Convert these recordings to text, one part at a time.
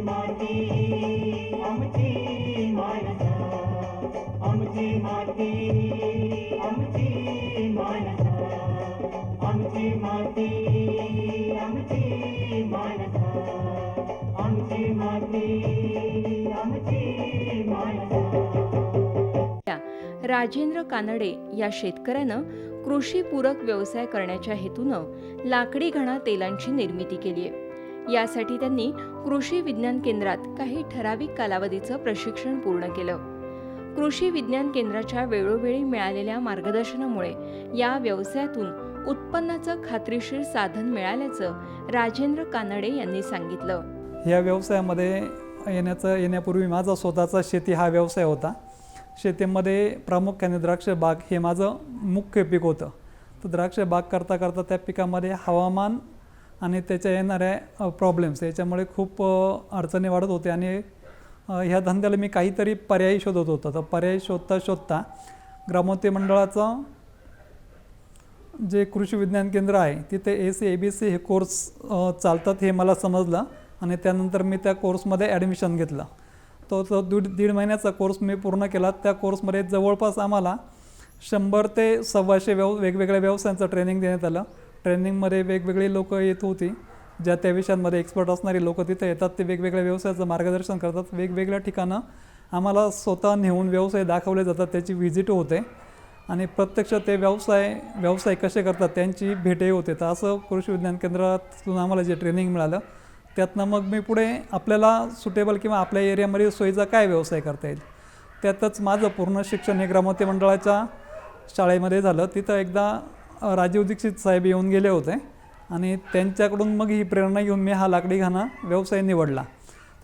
माती आमची आमची माती आमची आमची माती आमची आमची माती आमची राजेंद्र कानडे या शेतकऱ्यानं कृषीपूरक व्यवसाय करण्याच्या हेतूनं लाकडी घणा तेलांची निर्मिती केली आहे यासाठी त्यांनी कृषी विज्ञान केंद्रात काही ठराविक कालावधीचं प्रशिक्षण पूर्ण केलं. कृषी विज्ञान केंद्राच्या वेळोवेळी मिळालेल्या मार्गदर्शनामुळे या व्यवसायातून उत्पन्नाचं खात्रीशीर साधन मिळाल्याचं राजेंद्र कानडे यांनी सांगितलं. या व्यवसायामध्ये येण्याचं येण्यापूर्वी माझा स्वतःचा शेती हा व्यवसाय होता. शेतीमध्ये प्रामुख्याने द्राक्ष बाग हे माझं मुख्य पीक होतं. तर द्राक्ष बाग करता करता त्या पिकामध्ये हवामान आणि त्याच्या येणाऱ्या प्रॉब्लेम्स याच्यामुळे खूप अडचणी वाढत होते आणि ह्या धंद्याला मी काहीतरी पर्यायी शोधत होतो. तर पर्याय शोधता शोधता ग्रामोद्योग मंडळाचं जे कृषी विज्ञान केंद्र आहे तिथे A C A B C हे कोर्स चालतात हे मला समजलं आणि त्यानंतर मी त्या कोर्समध्ये ॲडमिशन घेतलं. तो तो दीड दीड महिन्याचा कोर्स मी पूर्ण केला. त्या कोर्समध्ये जवळपास आम्हाला शंभर ते सव्वाशे व्यव वेगवेगळ्या व्यवसायांचं ट्रेनिंग देण्यात आलं. ट्रेनिंगमध्ये वेगवेगळी लोक येत होती ज्या त्या विषयांमध्ये एक्सपर्ट असणारी लोक तिथे येतात ते वेगवेगळ्या व्यवसायाचं मार्गदर्शन करतात. वेगवेगळ्या ठिकाणं आम्हाला स्वतः नेऊन व्यवसाय दाखवले जातात त्याची व्हिजिट होते. आणि प्रत्यक्ष ते व्यवसाय व्यवसाय कसे करतात त्यांची भेटही होते. तर असं कृषी विज्ञान केंद्रातून आम्हाला जे ट्रेनिंग मिळालं त्यातनं मग मी पुढे आपल्याला सुटेबल किंवा आपल्या एरियामध्ये सोयीचा काय व्यवसाय करता येईल? त्यातच माझं पूर्ण शिक्षण हे ग्रामोद्योग मंडळाच्या शाळेमध्ये झालं. तिथं एकदा राजीव दीक्षित साहेब येऊन गेले होते आणि त्यांच्याकडून मग ही प्रेरणा घेऊन मी हा लाकडी घाणा व्यवसाय निवडला.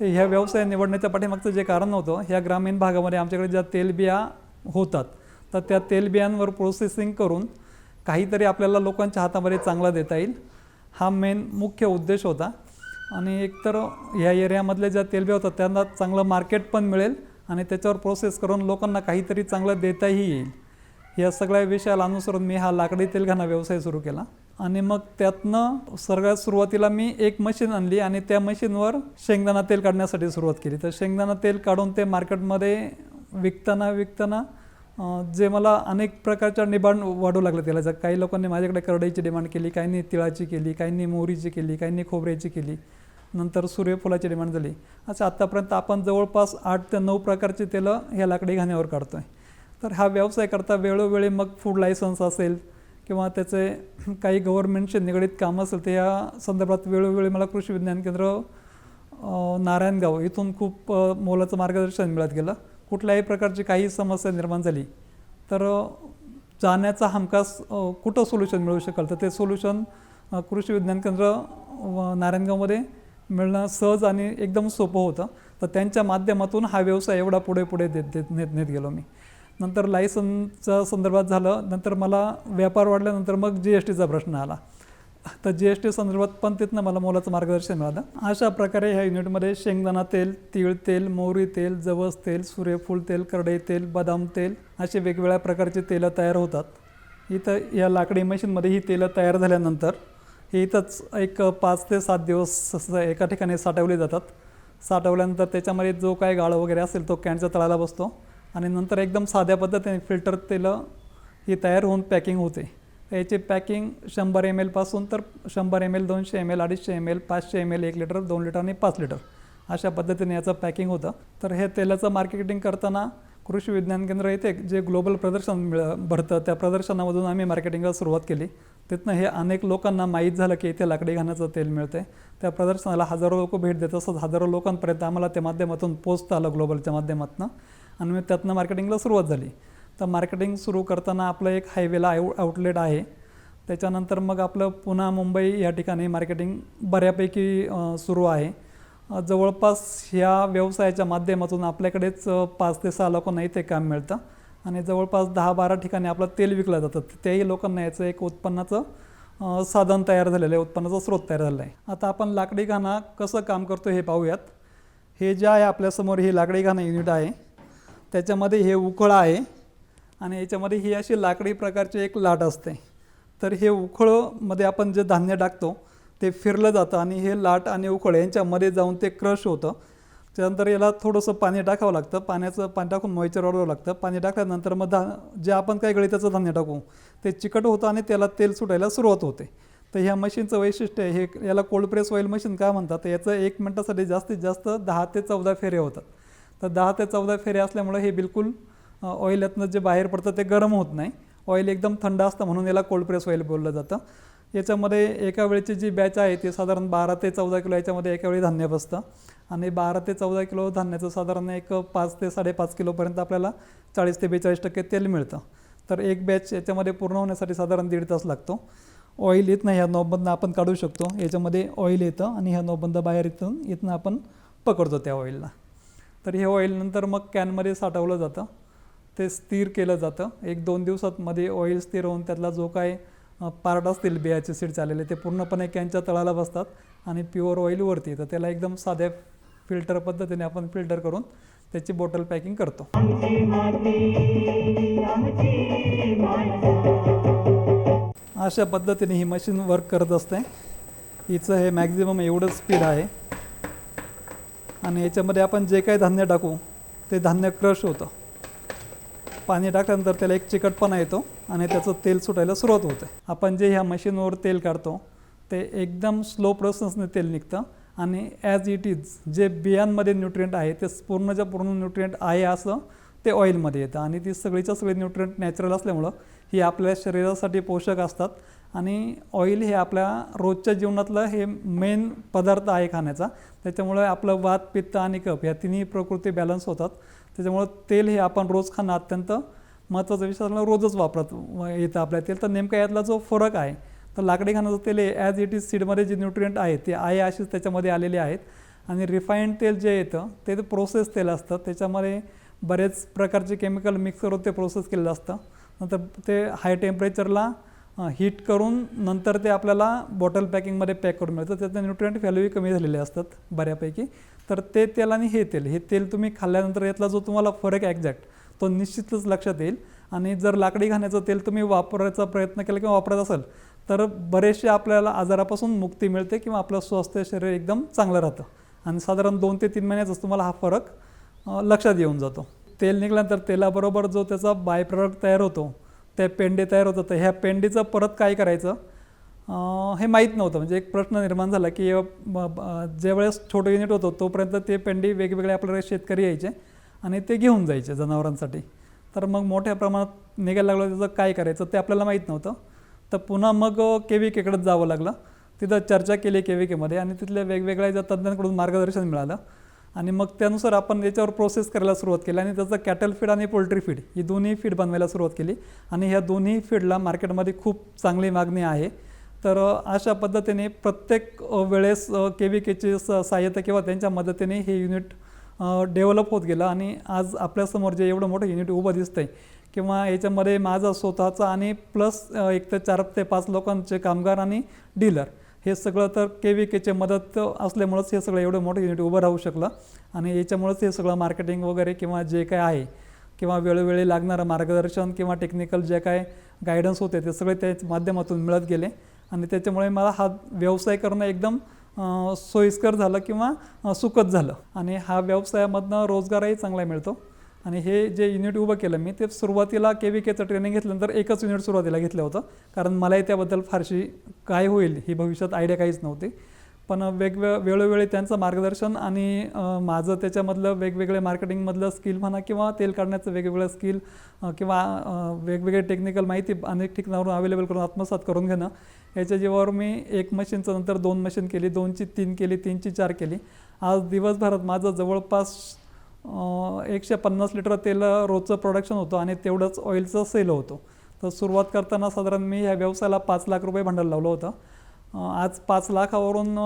तर ह्या व्यवसाय निवडण्याच्या पाठीमागचं जे कारण होतं ह्या ग्रामीण भागामध्ये आमच्याकडे ज्या तेलबिया होतात तर त्या तेलबियांवर प्रोसेसिंग करून काहीतरी आपल्याला लोकांच्या हातामध्ये चांगला देता येईल हा मेन मुख्य उद्देश होता. आणि एकतर ह्या एरियामधल्या ज्या तेलबिया होतात त्यांना चांगलं मार्केट पण मिळेल आणि त्याच्यावर प्रोसेस करून लोकांना काहीतरी चांगलं देताही येईल. या सगळ्या विषयाला अनुसरून मी हा लाकडी तेलघाणा व्यवसाय सुरू केला. आणि मग त्यातनं सगळ्यात सुरुवातीला मी एक मशीन आणली आणि त्या मशीनवर शेंगदाणा तेल काढण्यासाठी सुरुवात केली. तर शेंगदाणा तेल काढून ते मार्केटमध्ये विकताना विकताना जे मला अनेक प्रकारच्या डिमांड वाढू लागलं त्याला. जर काही लोकांनी माझ्याकडे करडईची डिमांड केली काहींनी तिळाची केली काहींनी मोहरीची केली काहींनी खोबऱ्याची केली नंतर सूर्यफुलाची डिमांड झाली. असं आत्तापर्यंत आपण जवळपास आठ ते नऊ प्रकारची तेलं ह्या लाकडी घाण्यावर काढतो आहे तर हा व्यवसाय करता वेळोवेळी मग फूड लायसन्स असेल किंवा त्याचे काही गव्हर्नमेंटचे निगडीत काम असेल तर या संदर्भात वेळोवेळी मला कृषी विज्ञान केंद्र नारायणगाव इथून खूप मोलाचं मार्गदर्शन मिळत गेलं. कुठल्याही प्रकारची काही समस्या निर्माण झाली तर जाण्याचा हमखास कुठं सोल्युशन मिळू शकेल? तर ते सोल्युशन कृषी विज्ञान केंद्र नारायणगावमध्ये मिळणं सहज आणि एकदम सोपं होतं. तर त्यांच्या माध्यमातून हा व्यवसाय एवढा पुढे पुढे देत देत नेत नेत गेलो मी. नंतर लायसनच्या संदर्भात झालं नंतर मला व्यापार वाढल्यानंतर मग जी एस टीचा प्रश्न आला. तर जी एस टी संदर्भात पण तिथनं मला मोलाचं मार्गदर्शन मिळालं. अशा प्रकारे ह्या युनिटमध्ये शेंगदाणा तेल तीळ तेल मोहरी तेल जवस तेल सूर्यफूल तेल करडई तेल बदाम तेल असे वेगवेगळ्या प्रकारचे तेलं तयार होतात. इथं या लाकडी मशीनमध्ये ही तेलं तयार झाल्यानंतर हे इथंच एक पाच ते सात दिवस असं एका ठिकाणी साठवले जातात. साठवल्यानंतर त्याच्यामध्ये जो काय गाळ वगैरे असेल तो कॅनच्या तळाला बसतो. आणि नंतर एकदम साध्या पद्धतीने फिल्टर तेलं ही तयार होऊन पॅकिंग होते. याची पॅकिंग शंभर एम एलपासून तर शंभर एम एल दोनशे एम एल अडीचशे एम एल पाचशे एम एल एक लिटर दोन लिटर आणि पाच लिटर अशा पद्धतीने याचं पॅकिंग होतं. तर हे तेलाचं मार्केटिंग करताना कृषी विज्ञान केंद्र येथे जे ग्लोबल प्रदर्शन मिळ भरतं त्या प्रदर्शनामधून आम्ही मार्केटिंगला सुरुवात केली. तिथनं हे अनेक लोकांना माहीत झालं की इथे लाकडी घाण्याचं तेल मिळते त्या प्रदर्शनाला हजारो लोक भेट देत असतात हजारो लोकांपर्यंत आम्हाला त्या माध्यमातून पोचता आलं ग्लोबलच्या माध्यमातून. आणि मग त्यातनं मार्केटिंगला सुरुवात झाली. तर मार्केटिंग सुरू करताना आपलं एक हायवेला आऊ आउटलेट आहे. त्याच्यानंतर मग आपलं पुन्हा मुंबई या ठिकाणी मार्केटिंग बऱ्यापैकी सुरू आहे. जवळपास ह्या व्यवसायाच्या माध्यमातून आपल्याकडेच पाच ते सहा लोकांना इथे काम मिळतं. आणि जवळपास दहा बारा ठिकाणी आपलं तेल विकलं जातं. त्याही लोकांना याचं एक उत्पन्नाचं साधन तयार झालेलं आहे. उत्पन्नाचा स्रोत तयार झालेला आहे. आता आपण लाकडी घाणा कसं काम करतो हे पाहूयात. हे जे आहे आपल्यासमोर हे लाकडी घाणा युनिट आहे. त्याच्यामध्ये हे उखळ आहे आणि याच्यामध्ये ही अशी लाकडी प्रकारची एक लाट असते. तर हे उखळमध्ये आपण जे धान्य टाकतो ते फिरलं जातं आणि हे लाट आणि उखळ यांच्यामध्ये जाऊन ते क्रश होतं. त्यानंतर याला थोडंसं पाणी टाकावं लागतं. पाण्याचं पाणी टाकून मॉइश्चर वाढवावं लागतं. पाणी टाकल्यानंतर मग धा जे आपण काही गळीताचं धान्य टाकू ते चिकट होतं आणि त्याला तेल सुटायला सुरुवात होते. तर ह्या मशीनचं वैशिष्ट्य आहे हे याला कोल्ड प्रेस ऑइल मशीन का म्हणतात? तर याचं एक मिनटासाठी जास्तीत जास्त दहा ते चौदा फेरे होतात. तर दहा ते चौदा फेरे असल्यामुळे हे बिलकुल ऑइल यातनं जे बाहेर पडतं ते गरम होत नाही. ऑइल एकदम थंड असतं म्हणून याला कोल्ड प्रेस ऑइल बोललं जातं. याच्यामध्ये एका वेळची जी बॅच आहे ती साधारण बारा ते चौदा किलो याच्यामध्ये एका वेळी धान्य बसतं. आणि बारा ते चौदा किलो धान्याचं साधारण एक पाच ते साडेपाच किलोपर्यंत आपल्याला चाळीस ते बेचाळीस टक्के तेल मिळतं. तर एक बॅच याच्यामध्ये पूर्ण होण्यासाठी साधारण दीड तास लागतो. ऑइल येत नाही ह्या नोबंदनं आपण काढू शकतो. याच्यामध्ये ऑइल येतं आणि ह्या नोबंद बाहेर इथून इथनं आपण पकडतो त्या ऑइलला तर हे ऑइल नंतर मग कॅनमध्ये साठवलं जातं. ते स्थिर केलं जातं. एक दोन दिवसात मध्ये ऑइल स्थिर होऊन त्यातला जो काय पार्ट असतील बियाचे सीड्स आलेले ते पूर्णपणे कॅनच्या तळाला बसतात आणि प्युअर ऑइल वरती. येतं त्याला एकदम साध्या फिल्टर पद्धतीने आपण फिल्टर करून त्याची बॉटल पॅकिंग करतो. अशा पद्धतीने ही मशीन वर्क करत असते. हिचं हे मॅक्झिमम एवढं स्पीड आहे. आणि याच्यामध्ये आपण जे काही धान्य टाकू ते धान्य क्रश होतं. पाणी टाकल्यानंतर त्याला एक चिकटपणा येतो आणि त्याचं तेल सुटायला सुरुवात होते. आपण जे ह्या मशीनवर तेल काढतो ते एकदम स्लो प्रोसेसने तेल निघतं आणि ॲज इट इज जे बियांमध्ये न्यूट्रियंट आहे ते पूर्णच्या पूर्ण न्यूट्रिएंट आहे असं ते ऑइलमध्ये येतं. आणि ती सगळीच्या सगळी न्यूट्रियंट नॅचरल असल्यामुळं ही आपल्या शरीरासाठी पोषक असतात. आणि ऑइल हे आपल्या रोजच्या जीवनातलं हे मेन पदार्थ आहे खाण्याचा. त्याच्यामुळे आपलं वात पित्त आणि कप या तिन्ही प्रकृती बॅलन्स होतात. त्याच्यामुळं तेल हे आपण रोज खाणं अत्यंत महत्त्वाचा. विषय असल्यामुळे रोजच वापरत येतं आपल्या तेल. तर नेमका यातला जो फरक आहे तर लाकडी खाण्याचं तेल हे ॲज इट इज सीडमध्ये जे न्यूट्रियंट आहे ते आहे अशीच त्याच्यामध्ये आलेले आहेत. आणि रिफाईंड तेल जे येतं ते प्रोसेस तेल असतं. त्याच्यामध्ये बरेच प्रकारचे केमिकल मिक्स करून ते प्रोसेस केलेलं असतं. नंतर ते हाय टेम्परेचरला हीट करून नंतर ते आपल्याला बॉटल पॅकिंगमध्ये पॅक करून मिळतं. त्याचं न्यूट्रिएंट व्हॅल्यूही कमी झालेले असतात बऱ्यापैकी. तर ते तेल आणि हे तेल हे तेल तुम्ही खाल्ल्यानंतर यातला जो तुम्हाला फरक एक्झॅक्ट तो निश्चितच लक्षात येईल. आणि जर लाकडी घाण्याचं तेल तुम्ही वापरायचा प्रयत्न केला किंवा वापरत असाल तर बरेचसे आपल्याला आजारापासून मुक्ती मिळते किंवा आपलं स्वास्थ्य शरीर एकदम चांगलं राहतं. आणि साधारण दोन ते तीन महिन्यातच तुम्हाला हा फरक लक्षात येऊन जातो. तेल निघाल्यानंतर तेलाबरोबर जो त्याचा बाय प्रॉडक्ट तयार होतो ते पेंडे तयार होतं ह्या पेंडीचं परत काय करायचं? हे माहीत नव्हतं. म्हणजे एक प्रश्न निर्माण झाला की ज्यावेळेस छोटं युनिट होतं तोपर्यंत ते पेंडी वेगवेगळे आपल्याकडे शेतकरी यायचे आणि ते घेऊन जायचे जनावरांसाठी. तर मग मोठ्या प्रमाणात निघायला लागलं. त्याचं काय करायचं ते आपल्याला माहीत नव्हतं. तर पुन्हा मग के व्ही केकडंच जावं लागलं. तिथं चर्चा केली के व्ही केमध्ये आणि तिथल्या वेगवेगळ्या ज्या तज्ज्ञांकडून मार्गदर्शन मिळालं. आणि मग त्यानुसार आपण याच्यावर प्रोसेस करायला सुरुवात केली आणि त्याचं कॅटल फीड आणि पोल्ट्री फीड ही दोन्ही फीड बनवायला सुरुवात केली. आणि ह्या दोन्ही फीडला मार्केटमध्ये खूप चांगली मागणी आहे. तर अशा पद्धतीने प्रत्येक वेळेस के व्ही केची स सहाय्यता किंवा त्यांच्या मदतीने हे युनिट डेव्हलप होत गेलं आणि आज आपल्यासमोर जे एवढं मोठं युनिट उभं दिसतंय किंवा याच्यामध्ये माझा स्वतःचा आणि प्लस एक ते चार ते पाच लोकांचे कामगार आणि डीलर हे सगळं तर के व्ही केचे मदत असल्यामुळंच हे सगळं एवढं मोठं युनिट उभं राहू शकलं. आणि याच्यामुळंच हे सगळं मार्केटिंग वगैरे किंवा जे काय आहे किंवा वेळोवेळी लागणारं मार्गदर्शन किंवा टेक्निकल जे काय गायडन्स होते ते सगळे त्याच माध्यमातून मिळत गेले. आणि त्याच्यामुळे मला हा व्यवसाय करणं एकदम सोयीस्कर झालं किंवा सुखद झालं. आणि हा व्यवसायामधनं रोजगारही चांगला मिळतो. आणि हे जे युनिट उभं केलं मी ते सुरुवातीला के व्ही केचं ट्रेनिंग घेतल्यानंतर एकच युनिट सुरुवातीला घेतलं होतं. कारण मलाही त्याबद्दल फारशी काय होईल ही भविष्यात आयडिया काहीच नव्हती. पण वेगवेग वेळोवेळी त्यांचं मार्गदर्शन आणि माझं त्याच्यामधलं वेगवेगळे मार्केटिंगमधलं स्किल म्हणा किंवा तेल काढण्याचं वेगवेगळं स्किल किंवा वेगवेगळे टेक्निकल माहिती अनेक ठिकाणावरून अवेलेबल करून आत्मसात करून घेणं. याच्या जीवावर मी एक मशीनचं नंतर दोन मशीन केली दोनची तीन केली तीनची चार केली. आज दिवसभरात माझं जवळपास एकशे पन्नास लिटर तेल रोजचं प्रोडक्शन होतं आणि तेवढंच ऑइलचं सेल होतं. तर सुरुवात करताना साधारण मी ह्या व्यवसायाला पाच लाख रुपये भांडवल लावलं होतं. आज पाच लाखावरून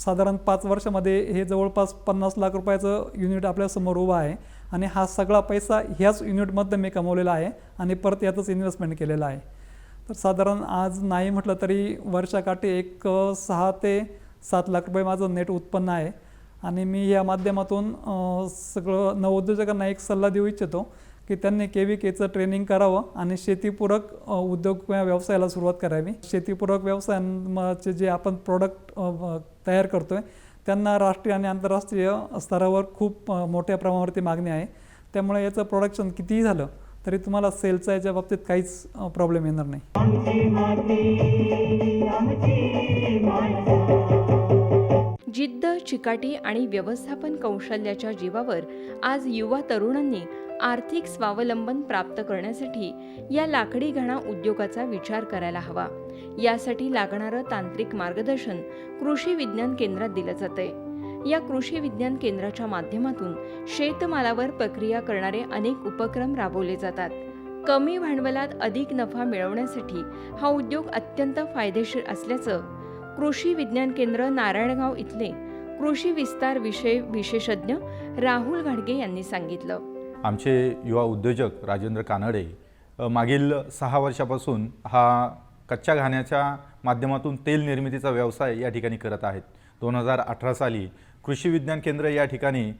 साधारण पाच वर्षामध्ये हे जवळपास पन्नास लाख रुपयाचं युनिट आपल्यासमोर उभं आहे. आणि हा सगळा पैसा ह्याच युनिटमधनं मी कमवलेला आहे आणि परत यातच इन्व्हेस्टमेंट केलेलं आहे. तर साधारण आज नाही म्हटलं तरी वर्षाकाठी एक सहा ते सात लाख रुपये माझं नेट उत्पन्न आहे. आणि मी या माध्यमातून सगळं नवोद्योजकांना एक सल्ला देऊ इच्छितो की त्यांनी के व्ही केचं ट्रेनिंग करावं आणि शेतीपूरक उद्योग किंवा व्यवसायाला सुरुवात करावी. शेतीपूरक व्यवसायांचे जे आपण प्रोडक्ट तयार करतो आहे त्यांना राष्ट्रीय आणि आंतरराष्ट्रीय स्तरावर खूप मोठ्या प्रमाणावरती मागणी आहे. त्यामुळे याचं प्रोडक्शन कितीही झालं तरी तुम्हाला सेलचा याच्या बाबतीत काहीच प्रॉब्लेम येणार नाही. जिद्द चिकाटी आणि व्यवस्थापन कौशल्याच्या जीवावर आज युवा तरुणांनी आर्थिक स्वावलंबन प्राप्त करण्यासाठी या लाकडी घाणा उद्योगाचा विचार करायला हवा. यासाठी लागणारं तांत्रिक मार्गदर्शन कृषी विज्ञान केंद्रात दिलं जाते या कृषी विज्ञान केंद्राच्या माध्यमातून शेतमालावर प्रक्रिया करणारे अनेक उपक्रम राबवले जातात. कमी भांडवलात अधिक नफा मिळवण्यासाठी हा उद्योग अत्यंत फायदेशीर असल्याचं कृषी विज्ञान केंद्र नारायणगाव इथले कृषी विस्तार विषय विशेषज्ञ राहुल घाडगे यांनी सांगितलं. आमचे युवा उद्योजक राजेंद्र कानडे मागील सहा वर्षापासून हा कच्च्या घाण्याच्या माध्यमातून तेल निर्मितीचा व्यवसाय या ठिकाणी करत आहेत. दोन हजार अठरा साली कृषी विज्ञान केंद्र या ठिकाणी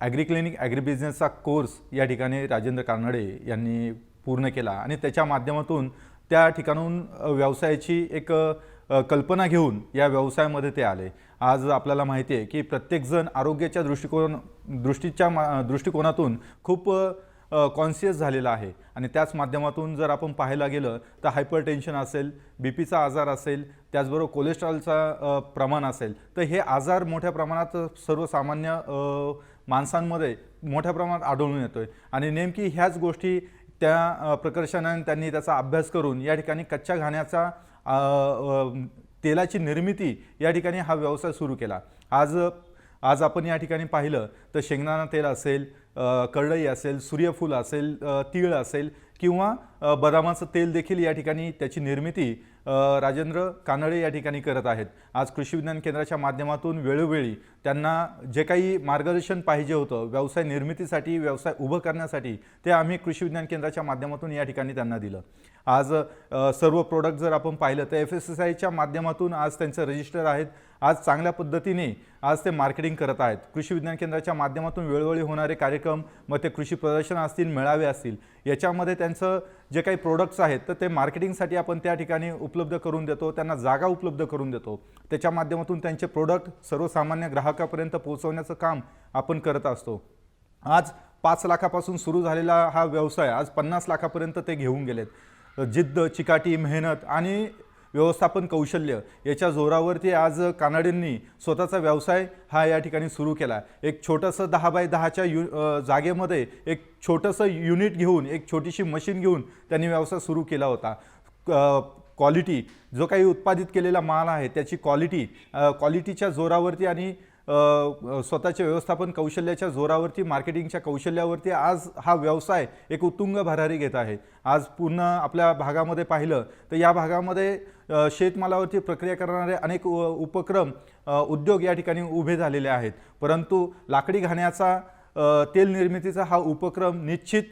ॲग्रिक्लिनिक ॲग्रिबिझनेसचा कोर्स या ठिकाणी राजेंद्र कानडे यांनी पूर्ण केला आणि त्याच्या माध्यमातून त्या ठिकाणून व्यवसायाची एक कल्पना घेऊन या व्यवसायामध्ये ते आले. आज आपल्याला माहिती आहे की प्रत्येकजण आरोग्याच्या दृष्टिकोन दृष्टीच्या मा दृष्टिकोनातून खूप कॉन्शियस झालेला आहे. आणि त्याच माध्यमातून जर आपण पाहायला गेलं तर हायपर टेन्शन असेल बी पीचा आजार असेल त्याचबरोबर कोलेस्ट्रॉलचा प्रमाण असेल तर हे आजार मोठ्या प्रमाणात सर्वसामान्य माणसांमध्ये मोठ्या प्रमाणात आढळून येतो आहे आणि नेमकी ह्याच गोष्टी त्या अ, प्रकर्षाने त्यांनी त्याचा अभ्यास करून या ठिकाणी कच्च्या घाण्याचा तेलाची निर्मिती या ठिकाणी हा व्यवसाय सुरू केला. आज आज आपण या ठिकाणी पाहिलं तर शेंगदाणा तेल असेल कडई करडई असेल सूर्यफूल असेल तीळ असेल किंवा बदामाचं तेल देखील या ठिकाणी त्याची निर्मिती राजेंद्र कानडे या ठिकाणी करत आहेत. आज कृषी विज्ञान केंद्राच्या माध्यमातून वेळोवेळी त्यांना जे काही मार्गदर्शन पाहिजे होतं व्यवसाय निर्मितीसाठी व्यवसाय उभं करण्यासाठी ते आम्ही कृषी विज्ञान केंद्राच्या माध्यमातून या ठिकाणी त्यांना दिलं. आज सर्व प्रोडक्ट जर आपण पाहिलं तर एफ एस एस आयच्या माध्यमातून आज त्यांचं रजिस्टर आहेत. आज चांगल्या पद्धतीने आज ते मार्केटिंग करत आहेत. कृषी विज्ञान केंद्राच्या माध्यमातून वेळोवेळी होणारे कार्यक्रम मग ते कृषी प्रदर्शन असतील मेळावे असतील याच्यामध्ये त्यांचं जे काही प्रोडक्ट्स आहेत तर ते मार्केटिंगसाठी आपण त्या ठिकाणी उपलब्ध करून देतो त्यांना जागा उपलब्ध करून देतो. त्याच्या माध्यमातून त्यांचे प्रोडक्ट सर्वसामान्य ग्राहकापर्यंत पोहोचवण्याचं काम आपण करत असतो. आज पाच लाखापासून सुरू झालेला हा व्यवसाय आज पन्नास लाखापर्यंत ते घेऊन गेलेत. जिद्द चिकाटी मेहनत आणि व्यवस्थापन कौशल्य याच्या जोरावरती आज कानाडेंनी स्वतःचा व्यवसाय हा या ठिकाणी सुरू केला. एक छोटंसं दहा बाय दहाच्या यु जागेमध्ये एक छोटंसं युनिट घेऊन एक छोटीशी मशीन घेऊन त्यांनी व्यवसाय सुरू केला होता. क्वालिटी जो काही उत्पादित केलेला माल आहे त्याची क्वालिटी क्वालिटीच्या जोरावरती आणि स्वतःच्या व्यवस्थापन कौशल्याच्या जोरावरती मार्केटिंगच्या कौशल्यावरती आज हा व्यवसाय एक उत्तुंग भरारी घेत आहे. आज पूर्ण आपल्या भागामध्ये पाहिलं तर या भागामध्ये शेतमालावरती प्रक्रिया करणारे अनेक उपक्रम उद्योग या ठिकाणी उभे झालेले आहेत. परंतु लाकडी घाण्याचा तेल निर्मितीचा हा उपक्रम निश्चित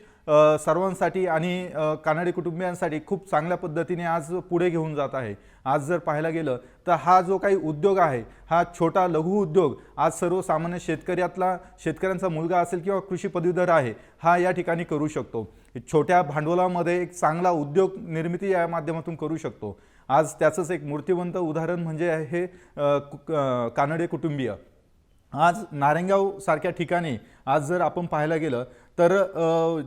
सर्वांसाठी आणि कानडी कुटुंबियांसाठी खूप चांगल्या पद्धतीने आज पुढे घेऊन जात आहे. आज जर पाहायला गेलं तर हा जो काही उद्योग आहे हा छोटा लघु उद्योग आज सर्वसामान्य शेतकऱ्यातला शेतकऱ्यांचा मुलगा असेल किंवा कृषी पदवीधर आहे हा या ठिकाणी करू शकतो. छोट्या भांडवलामध्ये एक चांगला उद्योग निर्मिती या माध्यमातून करू शकतो. आज त्याचंच एक मूर्तिवंत उदाहरण म्हणजे हे कु- कानडे कुटुंबीय. आज नारायणगाव सारख्या ठिकाणी आज जर आपण पाहायला गेलं तर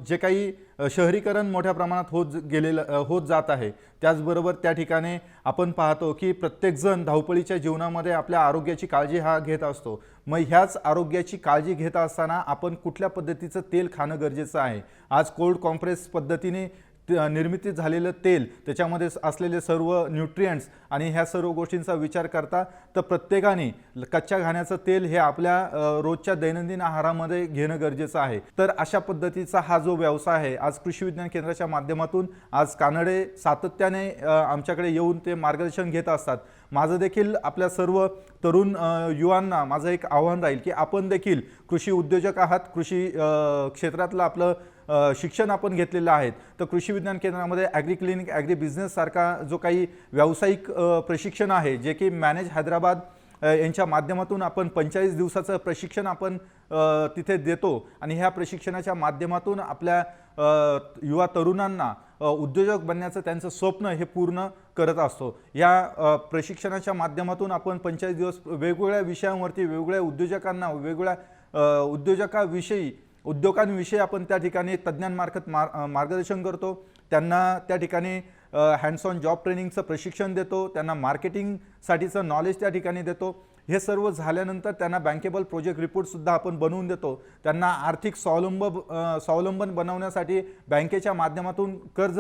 जे काही शहरीकरण मोठ्या प्रमाणात होत गेलेलं होत जात आहे त्याचबरोबर त्या ठिकाणी आपण पाहतो की प्रत्येकजण धावपळीच्या जीवनामध्ये आपल्या आरोग्याची काळजी हा घेत असतो. मग ह्याच आरोग्याची काळजी घेत असताना आपण कुठल्या पद्धतीचं तेल खाणं गरजेचं आहे? आज कोल्ड कॉम्प्रेस पद्धतीने निर्मिती झालेलं तेल त्याच्यामध्ये असलेले सर्व न्यूट्रियंट्स आणि ह्या सर्व गोष्टींचा विचार करता तर प्रत्येकाने कच्च्या घाण्याचं तेल हे आपल्या रोजच्या दैनंदिन आहारामध्ये घेणं गरजेचं आहे. तर अशा पद्धतीचा हा जो व्यवसाय आहे आज कृषी विज्ञान केंद्राच्या माध्यमातून आज कानडे सातत्याने आमच्याकडे येऊन ते मार्गदर्शन घेत असतात. माझं देखील आपल्या सर्व तरुण युवांना माझं एक आव्हान राहील की आपण देखील कृषी उद्योजक आहात कृषी क्षेत्रातलं आपलं शिक्षण आपण घेतलेलं आहेत. तर कृषी विज्ञान केंद्रामध्ये ॲग्री क्लिनिक ॲग्री बिझनेससारखा जो काही व्यावसायिक प्रशिक्षण आहे जे की मॅनेज हैदराबाद यांच्या माध्यमातून आपण पंचेचाळीस दिवसाचं प्रशिक्षण आपण तिथे देतो. आणि ह्या प्रशिक्षणाच्या माध्यमातून आपल्या युवा तरुणांना उद्योजक बनण्याचं त्यांचं स्वप्न हे पूर्ण करत असतो. या प्रशिक्षणाच्या माध्यमातून आपण पंचेचाळीस दिवस वेगवेगळ्या विषयांवरती वेगवेगळ्या उद्योजकांना वेगवेगळ्या उद्योजकाविषयी उद्योगांविषयी आपण त्या ठिकाणी तज्ज्ञांमार्फत मार मार्गदर्शन करतो. त्यांना त्या ठिकाणी हँड्स ऑन जॉब ट्रेनिंगचं प्रशिक्षण देतो. त्यांना मार्केटिंगसाठीचं नॉलेज त्या ठिकाणी देतो. हे सर्व झाल्यानंतर त्यांना बँकेबल प्रोजेक्ट रिपोर्टसुद्धा आपण बनवून देतो. त्यांना आर्थिक स्वावलंब स्वावलंबन बनवण्यासाठी बँकेच्या माध्यमातून कर्ज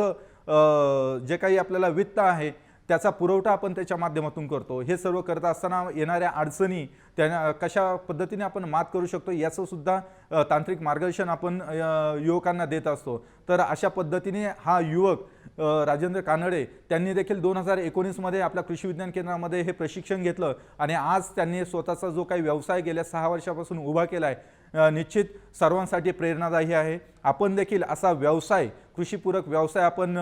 जे काही आपल्याला वित्त आहे त्याचा पुरवठा आपण त्याच्या माध्यमातून करतो. हे सर्व करत असताना येणाऱ्या अडचणी त्या कशा पद्धतीने आपण मात करू शकतो याचं सुद्धा तांत्रिक मार्गदर्शन आपण युवकांना देत असतो. तर अशा पद्धतीने हा युवक राजेंद्र कानडे त्यांनी देखील दोन हजार एकोणीसमध्ये आपल्या कृषी विज्ञान केंद्रामध्ये हे प्रशिक्षण घेतलं आणि आज त्यांनी स्वतःचा जो काही व्यवसाय गेल्या सहा वर्षापासून उभा केला आहे निश्चित सर्वांसाठी प्रेरणादायी आहे. आपण देखील असा व्यवसाय कृषीपूरक व्यवसाय आपण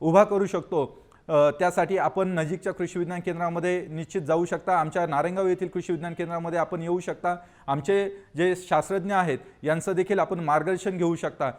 उभा करू शकतो. त्यासाठी आपण नजीकच्या कृषी विज्ञान केंद्रामध्ये निश्चित जाऊ शकता. आमच्या नारायणगाव येथील कृषी विज्ञान केंद्रामध्ये आपण येऊ शकता. आमचे जे शास्त्रज्ञ आहेत यांचं देखील आपण मार्गदर्शन घेऊ शकता.